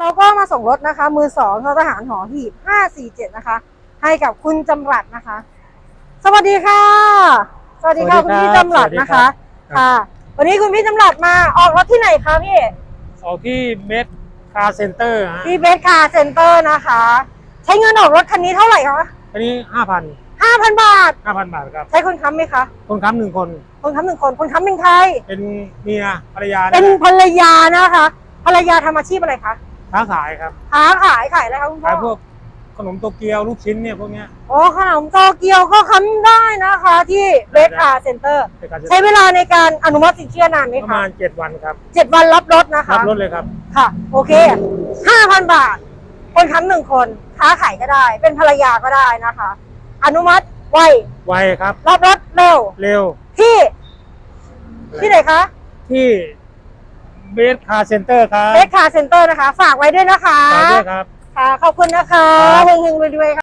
เราก็มาส่งรถนะคะ มือสองทหารหอหีบ547นะคะ ให้กับคุณจำรัดนะคะ สวัสดีค่ะ สวัสดีค่ะสวัคุสณดีพี่ครับจำรัดสวัสดีนะครัคะบค่ะ วันนี้คุณพี่จำรัดมาออกรถที่ไหนคะพี่ออกที่เมดคาร์เซ็นเตอร์ฮะที่เบสคาร์เซ็นเตอร์นะคะ ใช้เงินออกรถคันนี้เท่าไหร่คะอันนี้ห้าพัน5,000บาท ห้าพันบาทครับ ใช้คนค้ำไหมคะ คนค้ำหนึ่งคน คนค้ำหนึ่งคน คนค้ำเป็นใคร เป็นเมียภรรยาเป็นยภรรยานะคะ ภรรยาทำอาชีพอะไรคะ ค้าขายครับค้าขายขายอะไรคะคุณพ่ขายพอวกขนมโตเกียวลูกชิ้นเนี่ยพวกเนี้ยโอ้ขนมโตเกียวก็ค้ำได้นะคะ ที่เบสคาร์เซ็นเตอร์เป็นการใช้เวลาในการอนุมัติสินเชื่อนานไหมประคะมาณเจ็ดวันครับเจ็ดวันรับรถนะคะรับรถเลยครับค่ะ โอเคห้าพันบาท คนค้ำหนึ่งคนค้าขายก็ได้ เป็นภรรยาก็ได้นะคะ อนุมัติไวไวครับ รับรถเร็ว เร็วที่ ที่ไหนคะ ที่ เบสคาร์เซ็นเตอร์ครับเบสคาร์เซ็นเตอร์นะคะ ฝากไว้ด้วยนะคะ ฝากด้วยครับ ค่ะ ขอบคุณนะคะ ครับ เฮงๆรวยๆค่ะ